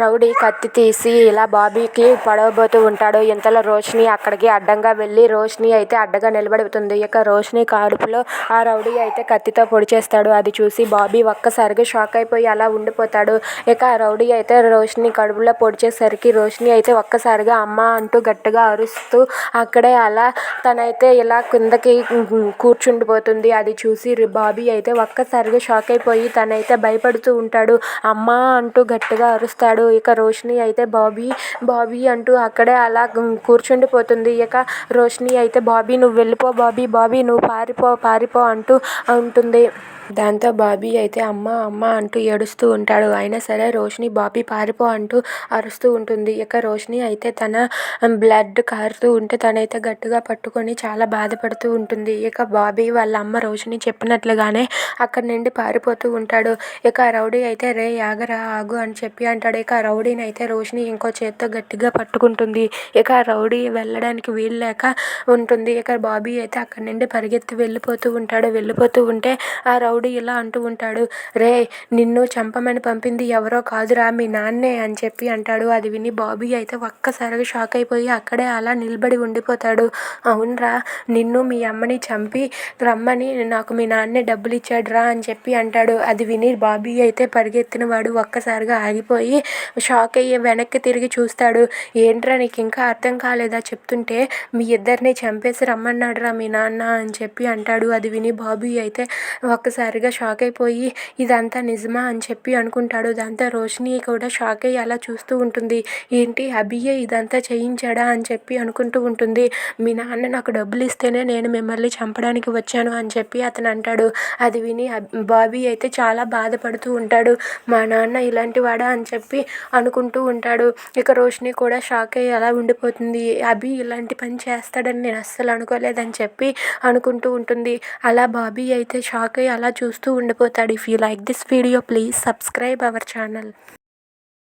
Rowdy కత్తి తీసి ఇలా బాబీకి పొడవబోతూ ఉంటాడు. ఇంతలో రోషిని అక్కడికి అడ్డంగా వెళ్ళి రోషిని అయితే అడ్డగా నిలబడుతుంది. ఇక రోషిని కడుపులో ఆ రౌడీ అయితే కత్తితో పొడిచేస్తాడు. అది చూసి బాబీ ఒక్కసారిగా షాక్ అయిపోయి అలా ఉండిపోతాడు. ఇక ఆ రౌడీ అయితే రోషిని కడుపులో పొడిచేసరికి రోషిని అయితే ఒక్కసారిగా అమ్మ అంటూ గట్టిగా అరుస్తూ అక్కడే అలా తనైతే ఇలా కిందకి కూర్చుండిపోతుంది. అది చూసి బాబీ అయితే ఒక్కసారిగా షాక్ అయిపోయి తనైతే భయపడుతూ ఉంటాడు. అమ్మ అంటూ గట్టిగా అరుస్తాడు. ఇక రోషిని అయితే బాబీ బాబీ అంటూ అక్కడే అలా కూర్చుండిపోతుంది. ఇక రోషిని అయితే బాబీ నువ్వు వెళ్ళిపో బాబీ బాబీ నువ్వు పారిపో పారిపో అంటూ ఉంటుంది. దాంతో బాబీ అయితే అమ్మా అమ్మా అంటూ ఏడుస్తూ ఉంటాడు. అయినా సరే రోషిని బాబీ పారిపో అంటూ అరుస్తూ ఉంటుంది. ఇక రోషిని అయితే తన బ్లడ్ కారుతూ ఉంటే తనైతే గట్టిగా పట్టుకొని చాలా బాధపడుతూ ఉంటుంది. ఇక బాబీ వాళ్ళ అమ్మ రోషిని చెప్పినట్లుగానే అక్కడి నుండి పారిపోతూ ఉంటాడు. ఇక రౌడీ అయితే రే ఆగరా ఆగు అని చెప్పి అంటాడు. ఇక రౌడీని అయితే రోషిని ఇంకో చేత్తో గట్టిగా పట్టుకుంటుంది. ఇక రౌడీ వెళ్ళడానికి వీల్లేక ఉంటుంది. ఇక బాబీ అయితే అక్కడి నుండి పరిగెత్తి వెళ్ళిపోతూ ఉంటాడు. వెళ్ళిపోతూ ఉంటే ఆ రౌడీ ఇలా అంటూ ఉంటాడు. రే నిన్ను చంపమని పంపింది ఎవరో కాదురా మీ నాన్నే అని చెప్పి అంటాడు. అది విని బాబీ అయితే ఒక్కసారిగా షాక్ అయిపోయి అక్కడే అలా నిలబడి ఉండిపోతాడు. అవునరా నిన్ను మీ అమ్మని చంపి రమ్మని నాకు మీ నాన్నే డబ్బులు ఇచ్చాడురా అని చెప్పి అంటాడు. అది విని బాబీ అయితే పరిగెత్తిన వాడు ఒక్కసారిగా ఆగిపోయి షాక్ అయ్యి వెనక్కి తిరిగి చూస్తాడు. ఏంట్రా నీకు ఇంకా అర్థం కాలేదా చెప్తుంటే మీ ఇద్దరిని చంపేసి రమ్మన్నాడురా మీ నాన్న అని చెప్పి అంటాడు. అది విని బాబీ అయితే ఒక్కసారి ఒక్కసారిగా షాక్ అయిపోయి ఇదంతా నిజమా అని చెప్పి అనుకుంటాడు. దాంతో రోషిని కూడా షాక్ అయ్యి అలా చూస్తూ ఉంటుంది. ఏంటి అభియే ఇదంతా చేయించాడా అని చెప్పి అనుకుంటూ ఉంటుంది. మీ నాన్న నాకు డబ్బులు ఇస్తేనే నేను మిమ్మల్ని చంపడానికి వచ్చాను అని చెప్పి అతను అంటాడు. అది విని బాబీ అయితే చాలా బాధపడుతూ ఉంటాడు. మా నాన్న ఇలాంటి వాడా అని చెప్పి అనుకుంటూ ఉంటాడు. ఇక రోషిని కూడా షాక్ అయ్యి అలా ఉండిపోతుంది. అభి ఇలాంటి పని చేస్తాడని నేను అస్సలు అనుకోలేదని చెప్పి అనుకుంటూ ఉంటుంది. అలా బాబీ అయితే షాక్ అయ్యి అలా చూస్తూ ఉండిపోతాడు. If you like this video please subscribe our channel.